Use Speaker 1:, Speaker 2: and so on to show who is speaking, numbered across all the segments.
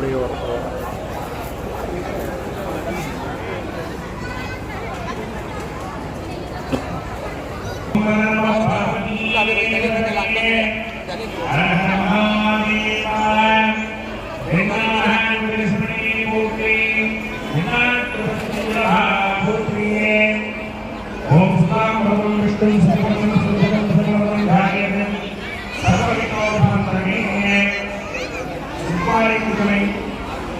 Speaker 1: அப்படியே ஒரு Thank you. சிப்பாய் குட்டனை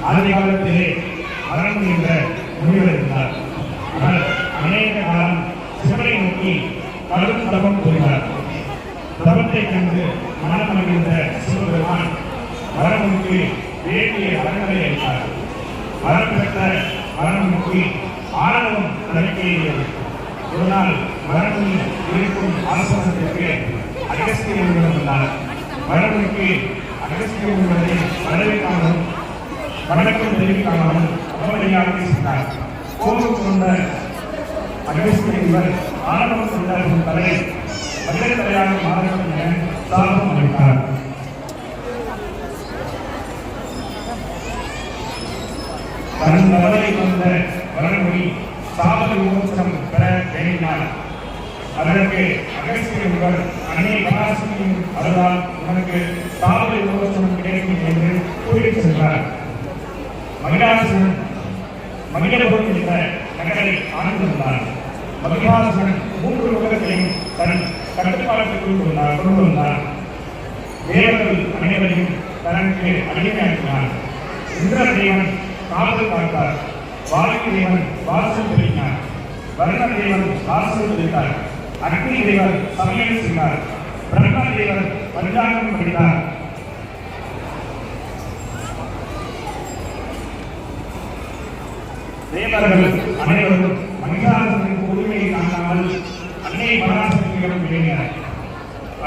Speaker 1: ஆதி காலத்திலே மரணம் என்ற முனிவர் இருந்தார் அவர் அநேக காலம் சிவனை நோக்கி கடும் தபம் புரிந்தார். தபத்தை கண்டு மனம் மகிழ்ந்த சிவபெருமான் வரமுக்கு வேண்டிய வரங்களை அளித்தார். வரம் பெற்ற வரமுக்கு ஆணவம் தலைக்கேறியது இதனால் நாள் இருக்கும் ஆசிரமத்திற்கு அகஸ்தியன் வந்தார். வரமுக்கு அகஸ்தியன் என்பதை வரவேற்காமலும் வணக்கம் தெரிவிக்காமல் அவமரியாதை செய்தார் கோபம் கொண்ட அகஸ்திய இவர் ஆணவம் கொண்ட உன் தலை மனித தலையாக மாற வேண்டும் என தாபம் அளித்தார் தன் தவறை கொண்ட வரமொழி சாப விமோசனம் பெற வேண்டினார். அதற்கு அகசியங்கள் முகர் அன்னை அதனால் உனக்கு சாப விமோசனம் கிடைக்கும் என்று கூறி சென்றார். மகிழாசுரன் மகிழபுரம் என்ற நகரை ஆண்டு வந்தார். மகிழாசுரன் மூன்று உலகங்களையும் தன் கட்டுப்பாட்டுக்குள் கொண்டார் கொண்டு வந்தார். தேவர்கள் அனைவரையும் தனக்கு அடிமையாக்கினார் இந்திரதேவன் காவல் பார்த்தார். வாழ்க்கை தேவன் வாசல் பெருகினார் வருண தேவன் வாசல் பெருகினார் அக்னி தேவர் சமையல் செய்தார். பிரம்ம தேவர் பஞ்சாங்கம் படித்தார் தேவர்கள் அனைவரும் மகிழாசனின் உரிமையை காணாமல் அன்னை பராசக்தியிடம் விளங்கினார்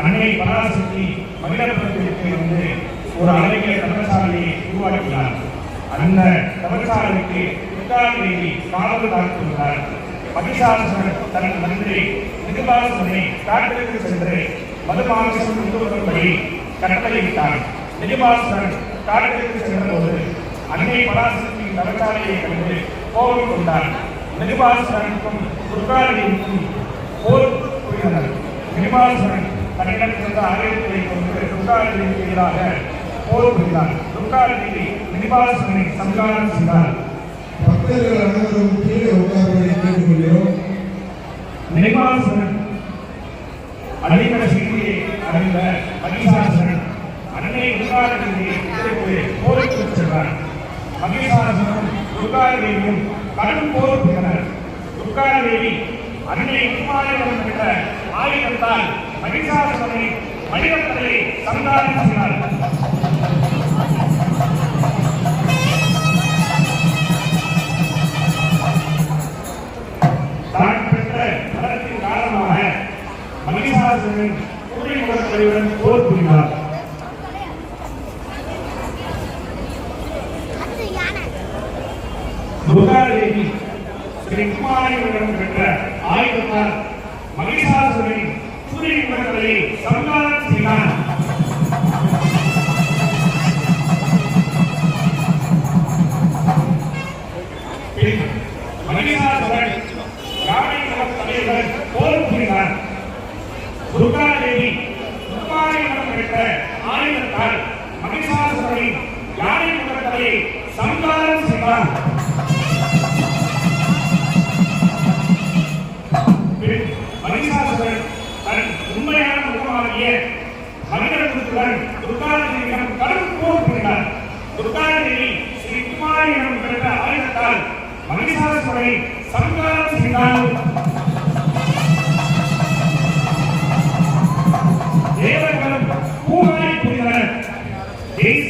Speaker 1: அன்னை பராசக்தி மகிழபுரத்திற்கு வந்து ஒரு அழகிய தவசாலையை உருவாக்கினார். அந்த தவசாலைக்கு துர்காதேவி காவல் காத்துள்ளார் மகிஷாசன் தன் மந்திரி நிருபாசனை காட்டிற்கு சென்று மதுமாசம் கொண்டு கட்டளையிட்டான் நிருபாசன் காட்டிற்கு சென்றபோது அன்னை பராசக்தி தவசாலையை கண்டு கோபம் கொண்டார் நிருபாசனுக்கும் துர்காதேவிக்கும் போர் புரிந்தனர் நிருபாசன் தன்னிடம் இருந்த ஆயுதத்தை கொண்டு துர்காதேவிக்கு எதிராக போர் புரிந்தார் துர்காதேவி நிருபாசனை சங்காரம் செய்தார்
Speaker 2: பக்தர்கள் அனைவரும் கீழே உட்கார்வதை
Speaker 1: நிர்மாசனன் அடிமட செய்தியை அறிந்த மகிஷாசனன் அன்னை துர்காதேவியை போருக்கு சென்றார் மகிஷாசனம் துர்காதேவியும் கடும் போர் புரிந்தனர் துர்காதேவி அன்னை உமாரிடம் என்ற ஆயுதத்தால் மகிஷாசனை மனிதர்களை சந்தானம் செய்தார் மகிஷாசுரன் போர்
Speaker 3: புரிவார்
Speaker 1: துர்காதேவி ஸ்ரீ பெற்ற ஆயுதத்தால் மகிஷாசுரனை சூரிய முகத்தலை சம்ஹாரம் துர்காரிடம் பெற்ற ஆயுதத்தால் மகிஷாசுரனை யானை முகத்தலையை சம்ஹாரம் செய்தார் பின் மகிஷாசுரன் தன் உண்மையான முகமாகிய மனிதர்களுடன் துர்காதேவியிடம் கடும் போர் புரிந்தார். துர்காதேவி ஸ்ரீ குமாரியிடம் பெற்ற ஆயுதத்தால் மகிஷாசுரனை சம்ஹாரம் செய்தார். He's